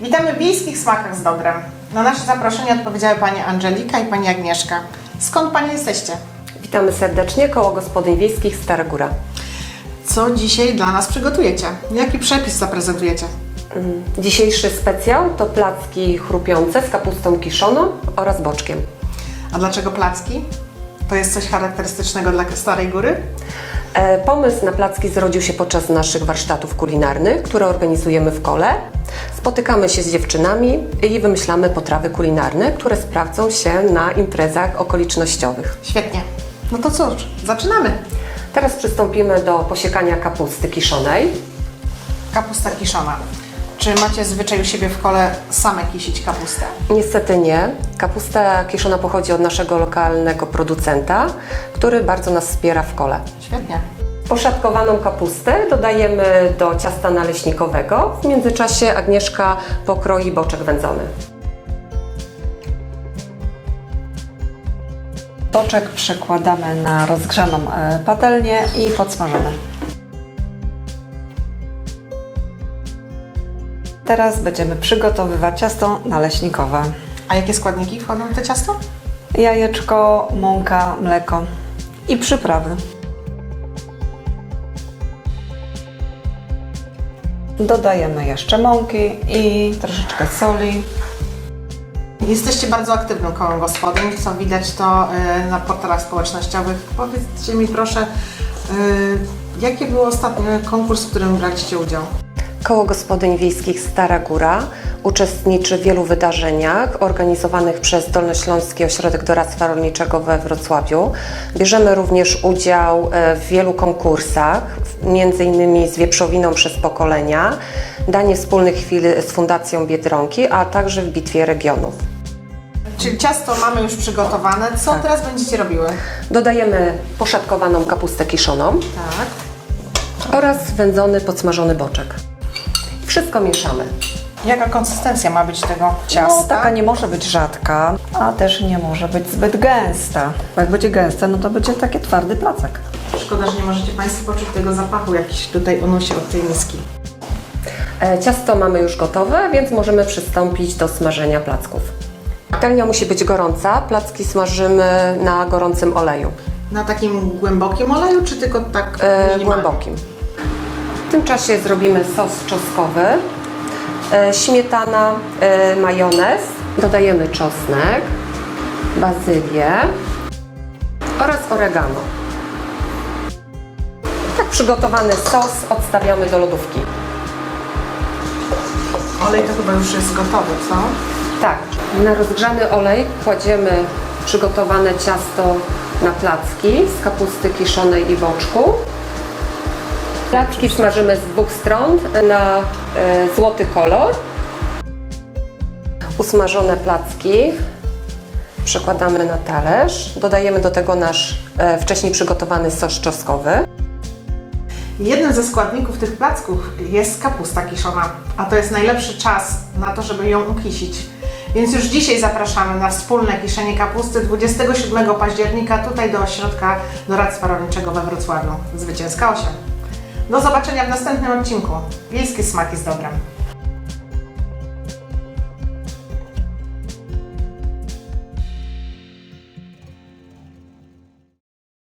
Witamy w Wiejskich Smakach z Dodrem. Na nasze zaproszenie odpowiedziały Pani Angelika i Pani Agnieszka. Skąd Panie jesteście? Witamy serdecznie, Koło Gospodyń Wiejskich Stara Góra. Co dzisiaj dla nas przygotujecie? Jaki przepis zaprezentujecie? Dzisiejszy specjał to placki chrupiące z kapustą kiszoną oraz boczkiem. A dlaczego placki? To jest coś charakterystycznego dla Starej Góry? E, Pomysł na placki zrodził się podczas naszych warsztatów kulinarnych, które organizujemy w kole. Spotykamy się z dziewczynami i wymyślamy potrawy kulinarne, które sprawdzą się na imprezach okolicznościowych. Świetnie. No to cóż, zaczynamy. Teraz przystąpimy do posiekania kapusty kiszonej. Kapusta kiszona. Czy macie zwyczaj u siebie w kole same kisić kapustę? Niestety nie. Kapusta kiszona pochodzi od naszego lokalnego producenta, który bardzo nas wspiera w kole. Świetnie. Poszatkowaną kapustę dodajemy do ciasta naleśnikowego. W międzyczasie Agnieszka pokroi boczek wędzony. Boczek przekładamy na rozgrzaną e, patelnię i podsmażamy. Teraz będziemy przygotowywać ciasto naleśnikowe. A jakie składniki wchodzą w to ciasto? Jajeczko, mąka, mleko i przyprawy. Dodajemy jeszcze mąki i troszeczkę soli. Jesteście bardzo aktywnym kołem gospodyń, co widać to y, na portalach społecznościowych. Powiedzcie mi proszę, y, jaki był ostatni konkurs, w którym braliście udział? Koło Gospodyń Wiejskich Stara Góra uczestniczy w wielu wydarzeniach organizowanych przez Dolnośląski Ośrodek Doradztwa Rolniczego we Wrocławiu. Bierzemy również udział e, w wielu konkursach, innymi z wieprzowiną przez pokolenia, danie wspólnych chwil z Fundacją Biedronki, a także w Bitwie Regionów. Czyli ciasto mamy już przygotowane. Co teraz będziecie robiły? Dodajemy poszatkowaną kapustę kiszoną Tak. oraz wędzony, podsmażony boczek. Wszystko mieszamy. Jaka konsystencja ma być tego No, ciasta? taka nie może być rzadka, a też nie może być zbyt gęsta. Bo jak będzie gęsta, no to będzie taki twardy placek. Szkoda, że nie możecie Państwo poczuć tego zapachu, jakiś tutaj unosi od tej miski. E, Ciasto mamy już gotowe, więc możemy przystąpić do smażenia placków. Patelnia musi być gorąca, placki smażymy na gorącym oleju, Na takim głębokim oleju, czy tylko tak e, minimalnie? głębokim. W tym czasie zrobimy sos czosnkowy, e, śmietana, e, majonez, dodajemy czosnek, bazylię oraz oregano. Tak przygotowany sos odstawiamy do lodówki. Olej to chyba już jest gotowy, co? Tak, na rozgrzany olej kładziemy przygotowane ciasto na placki z kapusty kiszonej i boczku. Placki smażymy z dwóch stron na e, złoty kolor. Usmażone placki przekładamy na talerz. Dodajemy do tego nasz e, wcześniej przygotowany sos czosnkowy. Jednym ze składników tych placków jest kapusta kiszona, a to jest najlepszy czas na to, żeby ją ukisić. Więc już dzisiaj zapraszamy na wspólne kiszenie kapusty 27 października tutaj do Ośrodka Doradztwa Rolniczego we Wrocławiu. Zwycięska 8. Do zobaczenia w następnym odcinku. Wiejskie smaki z dobrem.